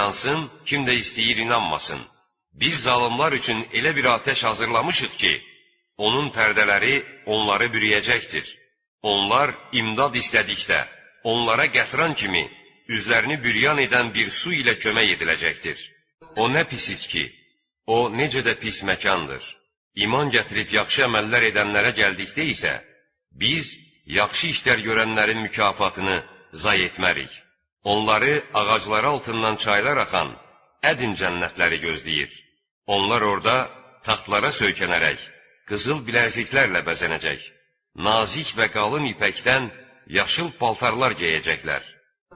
inansın, kim də istəyir inanmasın. Biz zalimlar üçün elə bir atəş hazırlamışıq ki, onun pərdələri onları bürüyəcəkdir. Onlar imdad istədikdə, onlara gətirən kimi üzlərini büryan edən bir su ilə kömək ediləcəkdir. O nə pis ki, o necə də pis məkandır. İman gətirib yaxşı əməllər edənlərə gəldikdə isə, biz yaxşı işlər görənlərin mükafatını zay etmərik. Onları ağacları altından çaylar axan ədin cənnətləri gözləyir. Onlar orada taxtlara söykənərək, qızıl bilərziklərlə bəzənəcək. Nazik və qalın ipəkdən yaşıl paltarlar geyəcəklər.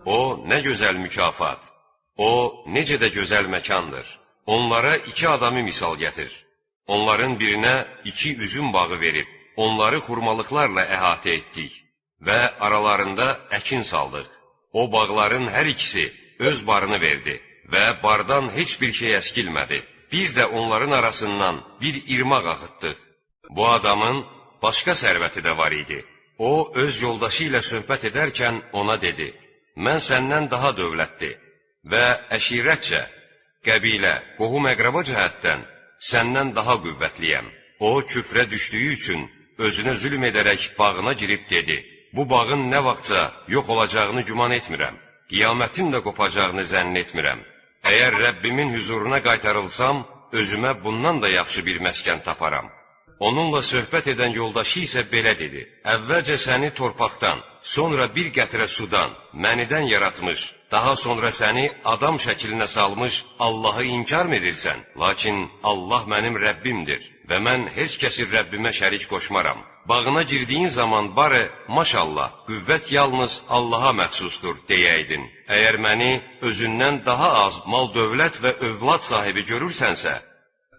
O, nə gözəl mükafat. O, necə də gözəl məkandır. Onlara iki adamı misal gətir. Onların birinə iki üzüm bağı verib, onları xurmalıqlarla əhatə etdik və aralarında əkin saldıq. O bağların hər ikisi öz barını verdi və bardan heç bir şey əskilmədi. Biz də onların arasından bir irmaq axıtdıq. Bu adamın başqa sərvəti də var idi. O, öz yoldaşı ilə söhbət edərkən ona dedi, mən səndən daha dövlətli və əşirətcə, qəbilə, qohum əqraba cəhətdən səndən daha qüvvətliyəm. O, küfrə düşdüyü üçün özünə zülm edərək bağına girib dedi, bu bağın nə vaxtsa yox olacağını güman etmirəm, qiyamətin də qopacağını zənn etmirəm. Əgər Rəbbimin hüzuruna qaytarılsam, özümə bundan da yaxşı bir məskən taparam. Onunla söhbət edən yoldaşı isə belə dedi: Əvvəlcə səni torpaqdan, sonra bir qətrə sudan, mənidən yaratmış, daha sonra səni adam şəklinə salmış Allahı inkar mı edirsən? Lakin Allah mənim Rəbbimdir və mən heç kəsi Rəbbimə şərik qoşmaram. Bağına girdiyin zaman barı, maşallah, qüvvət yalnız Allaha məxsusdur deyəydin. Əgər məni özündən daha az mal, dövlət və övlad sahibi görürsənsə,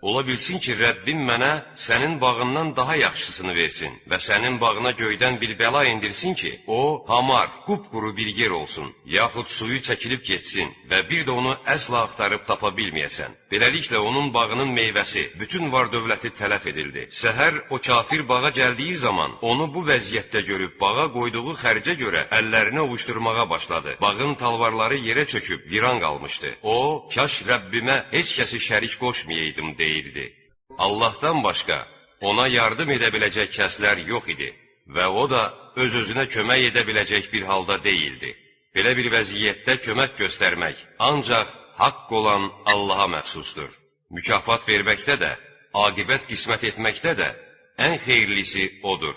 Ola bilsin ki, Rəbbim mənə sənin bağından daha yaxşısını versin və sənin bağına göydən bir bəla indirsin ki, o, hamar, qupquru bir yer olsun, yaxud suyu çəkilib getsin və bir də onu əsla axtarıb tapa bilməyəsən. Beləliklə, onun bağının meyvəsi, bütün var dövləti tələf edildi. Səhər o kafir bağa gəldiyi zaman, onu bu vəziyyətdə görüb bağa qoyduğu xərcə görə əllərini ovuşturmağa başladı. Bağın talvarları yerə çöküb, viran qalmışdı. O, kaş Rəbbimə heç kəsi şərik qoşmayaydım deyirdi. Allahdan başqa ona yardım edə biləcək kəslər yox idi və o da öz-özünə kömək edə biləcək bir halda deyildi. Belə bir vəziyyətdə kömək göstərmək ancaq haqq olan Allaha məxsusdur. Mükafat verməkdə də, aqibət qismət etməkdə də ən xeyirlisi odur.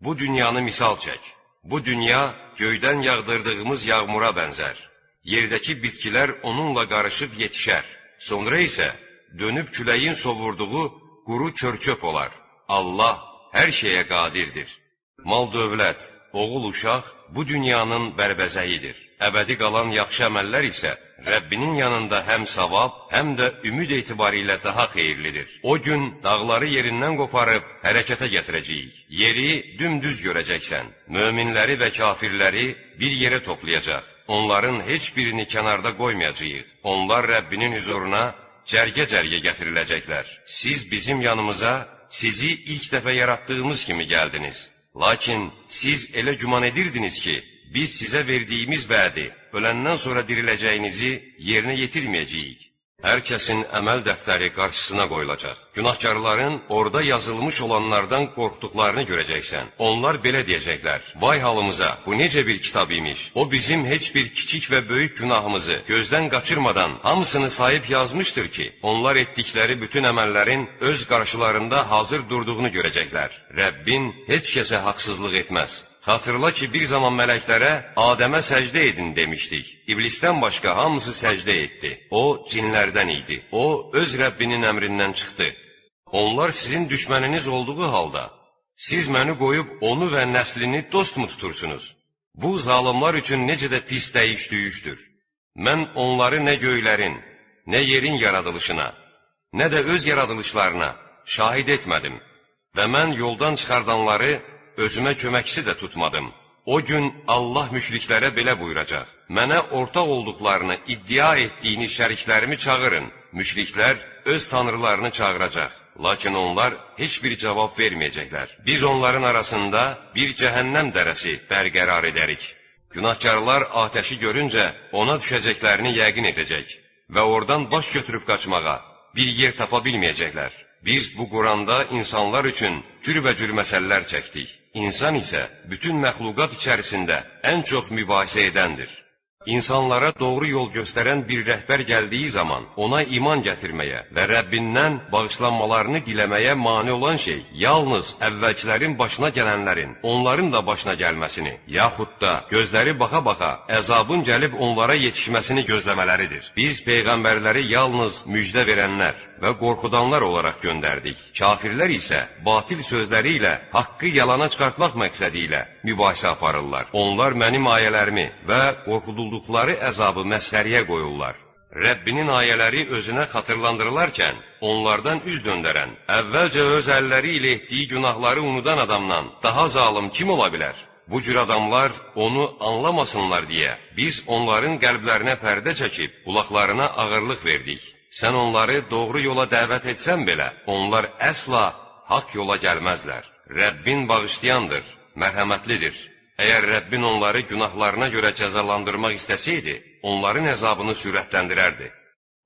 Bu dünyanı misal çək. Bu dünya göydən yağdırdığımız yağmura bənzər. Yerdəki bitkilər onunla qarışıb yetişər. Sonra isə dönüb küləyin sovurduğu quru çörçöp olar. Allah hər şeyə qadirdir. Mal dövlət, oğul uşaq bu dünyanın bərbəzəyidir. Əbədi qalan yaxşı əməllər isə Rəbbinin yanında həm savab, həm də ümid etibarilə daha xeyirlidir. O gün dağları yerindən qoparıb hərəkətə gətirəcəyik. Yeri dümdüz görəcəksən. Möminləri və kafirləri bir yerə toplayacaq. Onların heç birini kənarda qoymayacağıq. Onlar Rəbbinin huzuruna cərgə-cərgə gətiriləcəklər. Siz bizim yanımıza sizi ilk dəfə yaratdığımız kimi gəldiniz. Lakin siz elə güman edirdiniz ki, biz sizə verdiyimiz vədi öləndən sonra diriləcəyinizi yerinə yetirməyəcəyik. Hər kəsin əməl dəftəri qarşısına qoyulacaq. Günahkarların orada yazılmış olanlardan qorxduqlarını görəcəksən. Onlar belə deyəcəklər: Vay halımıza, bu necə bir kitab imiş? O bizim heç bir kiçik və böyük günahımızı gözdən qaçırmadan hamısını sayıb yazmışdır ki, onlar etdikləri bütün əməllərin öz qarşılarında hazır durduğunu görəcəklər. Rəbbin heç kəsə haqsızlıq etməz. Xatırla ki, bir zaman mələklərə Adəmə səcdə edin demişdik. İblisdən başqa hamısı səcdə etdi. O, cinlərdən idi. O, öz Rəbbinin əmrindən çıxdı. Onlar sizin düşməniniz olduğu halda, siz məni qoyub onu və nəslini dostmu tutursunuz? Bu, zalimlar üçün necə də pis dəyiş düyüşdür. Mən onları nə göylərin, nə yerin yaradılışına, nə də öz yaradılışlarına şahid etmədim və mən yoldan çıxardanları özümə köməkçi də tutmadım. O gün Allah müşriklərə belə buyuracaq: Mənə ortaq olduqlarını iddia etdiyini şəriklərimi çağırın. Müşriklər öz tanrılarını çağıracaq. Lakin onlar heç bir cavab verməyəcəklər. Biz onların arasında bir cəhənnəm dərəsi bərqərar edərik. Günahkarlar atəşi görüncə ona düşəcəklərini yəqin edəcək. və oradan baş götürüb qaçmağa bir yer tapa bilməyəcəklər. Biz bu Quranda insanlar üçün cürbəcür məsələlər çəkdik. İnsan isə bütün məxluqat içərisində ən çox mübahisə edəndir. İnsanlara doğru yol göstərən bir rəhbər gəldiyi zaman ona iman gətirməyə və Rəbbindən bağışlanmalarını diləməyə mane olan şey yalnız əvvəlkilərin başına gələnlərin, onların da başına gəlməsini, yaxud da gözləri baxa-baxa əzabın gəlib onlara yetişməsini gözləmələridir. Biz peyğəmbərləri yalnız müjdə verənlər və qorxudanlar olaraq göndərdik. Kafirlər isə batil sözləri ilə haqqı yalana çıxartmaq məqsədi ilə mübahisə aparırlar. Onlar mənim ayələrimi və qorxudulduqları əzabı məsxəriyə qoyurlar. Rəbbinin ayələri özünə xatırlandırılarkən, onlardan üz döndərən, əvvəlcə öz əlləri ilə etdiyi günahları unudan adamdan daha zalım kim ola bilər? Bu cür adamlar onu anlamasınlar deyə biz onların qəlblərinə pərdə çəkib, qulaqlarına ağırlıq verdik. Sən onları doğru yola dəvət etsən belə, onlar əsla haqq yola gəlməzlər. Rəbbin bağışlayandır, mərhəmətlidir. Əgər Rəbbin onları günahlarına görə cəzalandırmaq istəsəydi, onların əzabını sürətləndirərdi.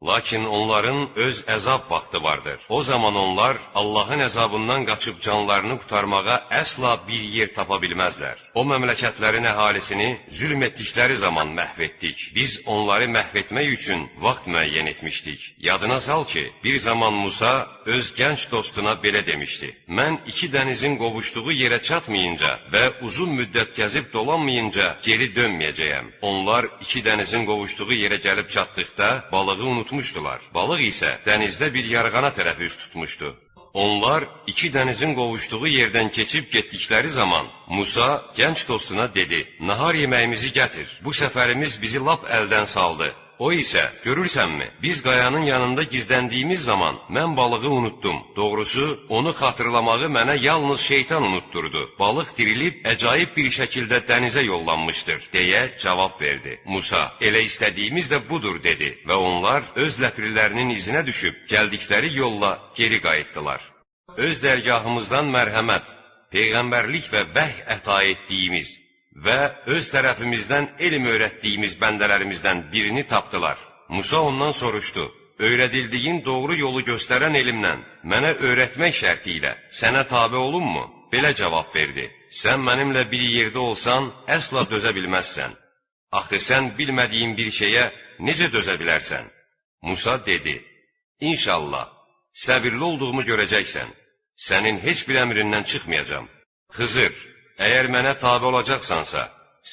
Lakin onların öz əzab vaxtı vardır. O zaman onlar Allahın əzabından qaçıb canlarını qurtarmağa əsla bir yer tapa bilməzlər. O məmləkətlərin əhalisini zülm etdikləri zaman məhv etdik. Biz onları məhv etmək üçün vaxt müəyyən etmişdik. Yadına sal ki, bir zaman Musa öz gənc dostuna belə demişdi. Mən iki dənizin qovuşduğu yerə çatmayınca və uzun müddət gəzib dolanmayınca geri dönməyəcəyəm. Onlar iki dənizin qovuşduğu yerə gəlib çatdıqda balığı unutmuşdular. Balıq isə dənizdə bir yarğana tərəf üz tutmuşdu. Onlar iki dənizin qovuşduğu yerdən keçib getdikləri zaman Musa gənc dostuna dedi: "Nahar yeməyimizi gətir. Bu səfərimiz bizi lap əldən saldı." O isə, görürsənmi, biz qayanın yanında gizləndiyimiz zaman mən balığı unutdum. Doğrusu, onu xatırlamağı mənə yalnız şeytan unutturdu. Balıq dirilib əcaib bir şəkildə dənizə yollanmışdır, deyə cavab verdi. Musa, elə istədiyimiz də budur, dedi və onlar öz ləpirlərinin izinə düşüb, gəldikləri yolla geri qayıtdılar. Öz dərgahımızdan mərhəmət, peyğəmbərlik və vəh əta etdiyimiz və öz tərəfimizdən elm öyrətdiyimiz bəndələrimizdən birini tapdılar. Musa ondan soruşdu, öyrədildiyin doğru yolu göstərən elmlə mənə öyrətmək şərti ilə sənə tabi olunmu? Belə cavab verdi, sən mənimlə bir yerdə olsan, əsla dözə bilməzsən. Axı sən bilmədiyin bir şeyə necə dözə bilərsən? Musa dedi, İnşallah, səbirli olduğumu görəcəksən, sənin heç bir əmrindən çıxmayacam. Xızır, Əgər mənə tabi olacaqsansa,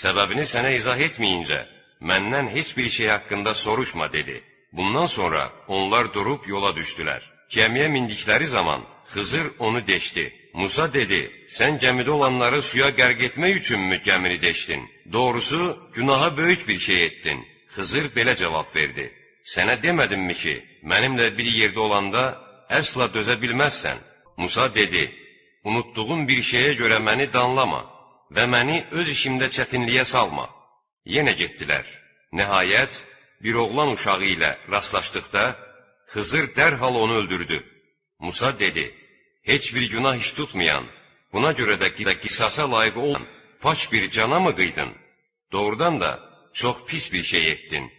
səbəbini sənə izah etməyincə, məndən heç bir şey haqqında soruşma, dedi. Bundan sonra onlar durub yola düşdülər. Gəmiyə mindikləri zaman Xızır onu deşdi. Musa dedi, sən gəmidə olanları suya qərq etmək üçünmü gəmini deşdin? Doğrusu, günaha böyük bir şey etdin. Xızır belə cavab verdi. Sənə demədimmi ki, mənimlə bir yerdə olanda əsla dözə bilməzsən? Musa dedi, unutduğum bir şeyə görə məni danlama və məni öz işimdə çətinliyə salma. Yenə getdilər. Nəhayət, bir oğlan uşağı ilə rastlaşdıqda, Xızır dərhal onu öldürdü. Musa dedi, heç bir günah iş tutmayan, buna görə də qisasa layiq olan paç bir cana mı qıydın? Doğrudan da çox pis bir şey etdin.